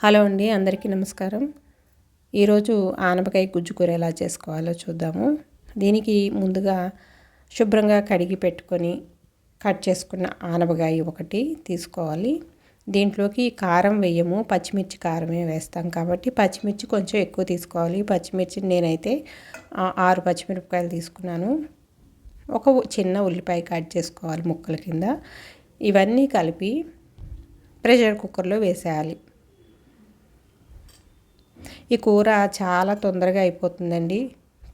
Hello అండి అందరికీ నమస్కారం. ఈరోజు ఆనపకాయ గుజ్జు కూర ఎలా చేసుకోవాలో చూద్దాము. దీనికి ముందుగా శుభ్రంగా కడిగి పెట్టుకొని కట్ చేసుకున్న ఆనపకాయ ఒకటి తీసుకోవాలి. దీంట్లోకి కారం వేయము పచ్చిమిర్చి కారమే వేస్తాం కాబట్టి పచ్చిమిర్చి కొంచెం ఎక్కువ తీసుకోవాలి. పచ్చిమిర్చి నేనైతే ఆరు పచ్చిమిరపకాయలు తీసుకున్నాను. ఒక చిన్న ఉల్లిపాయ కట్ చేసుకోవాలి ముక్కల కింద. ఇవన్నీ కలిపి ప్రెషర్ కుక్కర్లో వేసేయాలి. ఈ కూర చాలా తొందరగా అయిపోతుందండి.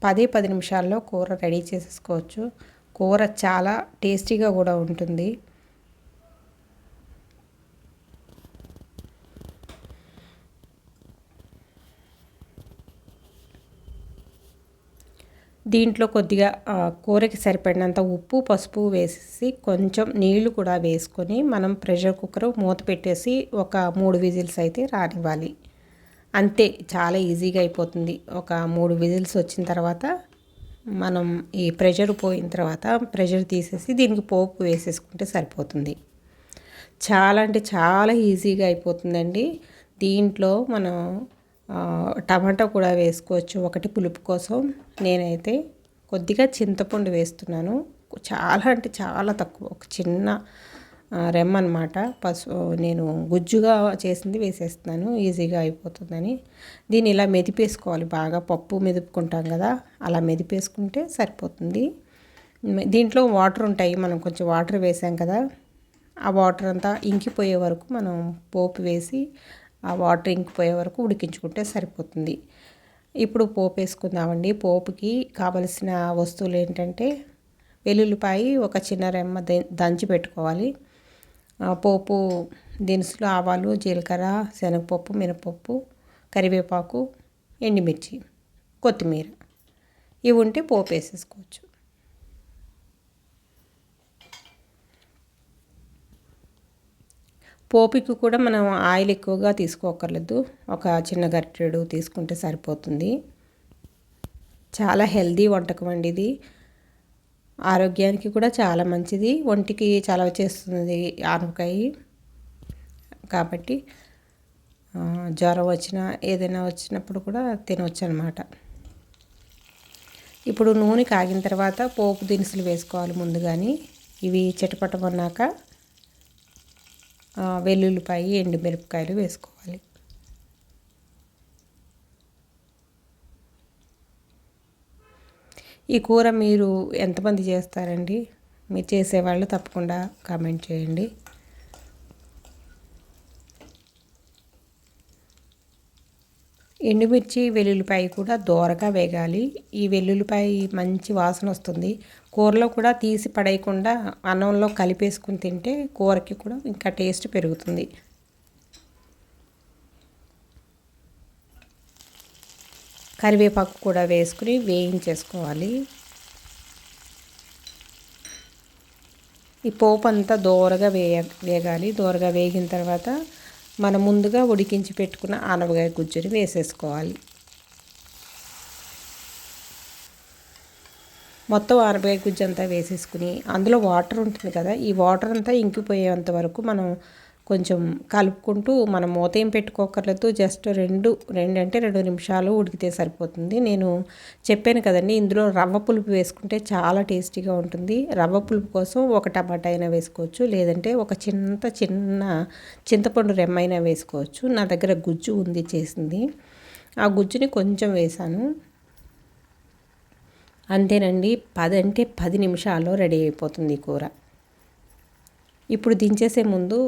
పది పది నిమిషాల్లో కూర రెడీ చేసేసుకోవచ్చు. కూర చాలా టేస్టీగా కూడా ఉంటుంది. దీంట్లో కొద్దిగా కూరకి సరిపడినంత ఉప్పు పసుపు వేసేసి కొంచెం నీళ్ళు కూడా వేసుకొని మనం ప్రెషర్ కుక్కర్ మూత పెట్టేసి ఒక మూడు విజిల్స్ అయితే రానివ్వాలి. అంతే చాలా ఈజీగా అయిపోతుంది. ఒక మూడు విజిల్స్ వచ్చిన తర్వాత మనం ఈ ప్రెషర్ పోయిన తర్వాత ప్రెషర్ తీసేసి దీనికి పోపు వేసేసుకుంటే సరిపోతుంది. చాలా అంటే చాలా ఈజీగా అయిపోతుందండి. దీంట్లో మనం టమాటా కూడా వేసుకోవచ్చు. ఒకటి పులుపు కోసం నేనైతే కొద్దిగా చింతపండు వేస్తున్నాను. చాలా అంటే చాలా తక్కువ ఒక చిన్న రెమ్మనమాట పసు నేను గుజ్జుగా చేసింది వేసేస్తున్నాను ఈజీగా అయిపోతుందని. దీన్ని ఇలా మెదిపేసుకోవాలి బాగా పప్పు మెదుపుకుంటాం కదా అలా మెదిపేసుకుంటే సరిపోతుంది. దీంట్లో వాటర్ ఉంటాయి మనం కొంచెం వాటర్ వేసాం కదా ఆ వాటర్ అంతా ఇంకిపోయే వరకు మనం పోపు వేసి ఆ వాటర్ ఇంకిపోయే వరకు ఉడికించుకుంటే సరిపోతుంది. ఇప్పుడు పోపు వేసుకుందామండి. పోపుకి కావలసిన వస్తువులు ఏంటంటే వెల్లుల్లిపాయి ఒక చిన్న రెమ్మ దంచి పెట్టుకోవాలి. పోపు దినుసులు ఆవాలు జీలకర్ర శనగపప్పు మినపప్పు కరివేపాకు ఎండుమిర్చి కొత్తిమీర. ఇవి ఉంటే పోపు వేసేసుకోవచ్చు. పోపుకి కూడా మనం ఆయిల్ ఎక్కువగా తీసుకోకర్లేదు. ఒక చిన్న గరిటెడు తీసుకుంటే సరిపోతుంది. చాలా హెల్దీ వంటకం అండి ఇది. ఆరోగ్యానికి కూడా చాలా మంచిది. ఒంటికి చలవ చేస్తుంది ఆనపకాయ. కాబట్టి జ్వరం వచ్చినా ఏదైనా వచ్చినప్పుడు కూడా తినవచ్చు అనమాట ఇప్పుడు నూనె కాగిన తర్వాత పోపు దినుసులు వేసుకోవాలి ముందుగాని. ఇవి చిటపటమన్నాక వెల్లుల్లిపాయ ఎండుమిరపకాయలు వేసుకోవాలి. ఈ కూర మీరు ఎంతమంది చేస్తారండి? మీరు చేసేవాళ్ళు తప్పకుండా కామెంట్ చేయండి. ఎండుమిర్చి వెల్లుల్లిపాయ కూడా దోరగా వేగాలి. ఈ వెల్లుల్లిపాయ మంచి వాసన వస్తుంది. కూరలో కూడా తీసి పడేయకుండా అన్నంలో కలిపేసుకుని తింటే కూరకి కూడా ఇంకా టేస్ట్ పెరుగుతుంది. కరివేపాకు కూడా వేసుకుని వేయించేసుకోవాలి. ఈ పోపు అంతా దోరగా వేయ వేగాలి. దోరగా వేగిన తర్వాత మనం ముందుగా ఉడికించి పెట్టుకున్న ఆనపకాయ గుజ్జుని వేసేసుకోవాలి. మొత్తం ఆనపకాయ గుజ్జు అంతా వేసేసుకుని అందులో వాటర్ ఉంటుంది కదా ఈ వాటర్ అంతా ఇంకిపోయేంత వరకు మనం కొంచెం కలుపుకుంటూ మనం మూత ఏం పెట్టుకోకర్లేదు. జస్ట్ రెండు రెండు అంటే రెండు నిమిషాలు ఉడికితే సరిపోతుంది. నేను చెప్పాను కదండి ఇందులో రవ్వ పులుపు వేసుకుంటే చాలా టేస్టీగా ఉంటుంది. రవ్వ పులుపు కోసం ఒక టమాటా అయినా వేసుకోవచ్చు. లేదంటే ఒక చిన్న చిన్న చింతపండు రెమ్మైనా వేసుకోవచ్చు. నా దగ్గర గుజ్జు ఉంది చేసింది. ఆ గుజ్జుని కొంచెం వేసాను. అంతేనండి పది అంటే పది నిమిషాల్లో రెడీ అయిపోతుంది కూర. ఇప్పుడు దించేసే ముందు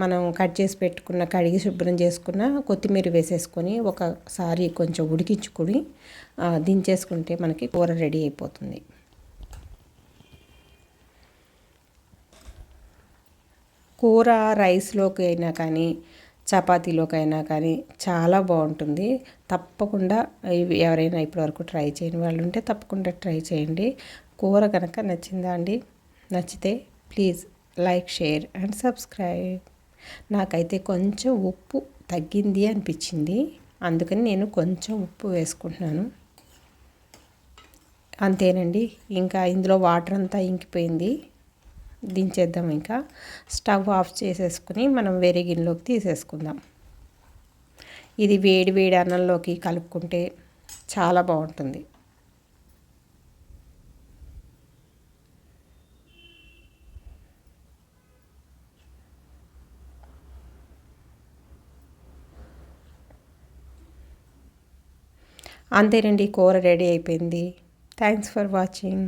మనం కట్ చేసి పెట్టుకున్న కడిగి శుభ్రం చేసుకున్న కొత్తిమీర వేసేసుకొని ఒకసారి కొంచెం ఉడికించుకొని దించేసుకుంటే మనకి కూర రెడీ అయిపోతుంది. కూర రైస్లోకి అయినా కానీ చపాతీలోకైనా కానీ చాలా బాగుంటుంది. తప్పకుండా ఎవరైనా ఇప్పటివరకు ట్రై చేయని వాళ్ళు ఉంటే తప్పకుండా ట్రై చేయండి. కూర కనుక నచ్చిందా అండి? నచ్చితే please like share and subscribe. నాకైతే కొంచెం ఉప్పు తగ్గింది అనిపించింది. అందుకని నేను కొంచెం ఉప్పు వేసుకుంటున్నాను. అంతేనండి. ఇంకా ఇందులో వాటర్ అంతా ఇంకిపోయింది. దించేద్దాం ఇంకా. స్టవ్ ఆఫ్ చేసేసుకుని మనం వేరే గిన్నెలోకి తీసేసుకుందాం. ఇది వేడి వేడి అన్నంలోకి కలుపుకుంటే చాలా బాగుంటుంది. అంతేనండి కూర రెడీ అయిపోయింది. Thanks for watching